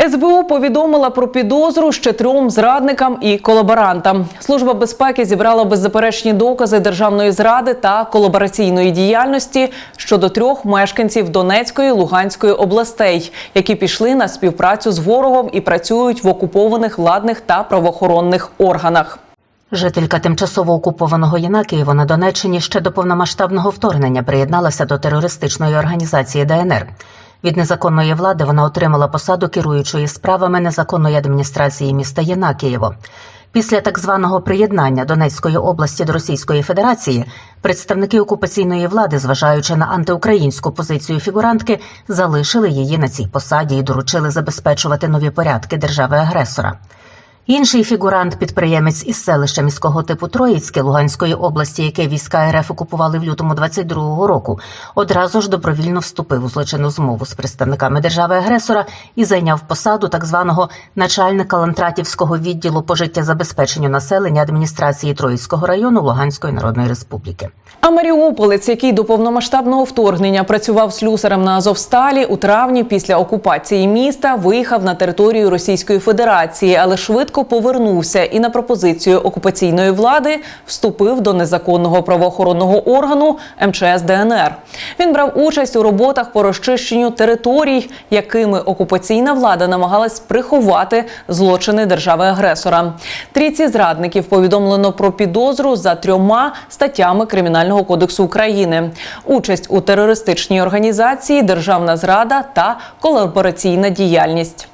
СБУ повідомила про підозру ще трьом зрадникам і колаборантам. Служба безпеки зібрала беззаперечні докази державної зради та колабораційної діяльності щодо трьох мешканців Донецької Луганської областей, які пішли на співпрацю з ворогом і працюють в окупованих владних та правоохоронних органах. Жителька тимчасово окупованого Єнакієва на Донеччині ще до повномасштабного вторгнення приєдналася до терористичної організації ДНР. Від незаконної влади вона отримала посаду керуючої справами незаконної адміністрації міста Єнакієво. Після так званого приєднання Донецької області до Російської Федерації представники окупаційної влади, зважаючи на антиукраїнську позицію фігурантки, залишили її на цій посаді і доручили забезпечувати нові порядки держави-агресора. Інший фігурант, підприємець із селища міського типу Троїцьке Луганської області, яке війська РФ окупували в лютому 22-го року, одразу ж добровільно вступив у злочинну змову з представниками держави-агресора і зайняв посаду так званого начальника Лантратівського відділу по життєзабезпеченню населення адміністрації Троїцького району Луганської Народної Республіки. А Маріуполець, який до повномасштабного вторгнення працював слюсарем на Азовсталі, у травні після окупації міста виїхав на територію Російської Федерації, але швидко повернувся і на пропозицію окупаційної влади вступив до незаконного правоохоронного органу МЧС ДНР. Він брав участь у роботах по розчищенню територій, якими окупаційна влада намагалась приховати злочини держави-агресора. Трійці зрадників повідомлено про підозру за трьома статтями Кримінального кодексу України: участь у терористичній організації, державна зрада та колабораційна діяльність.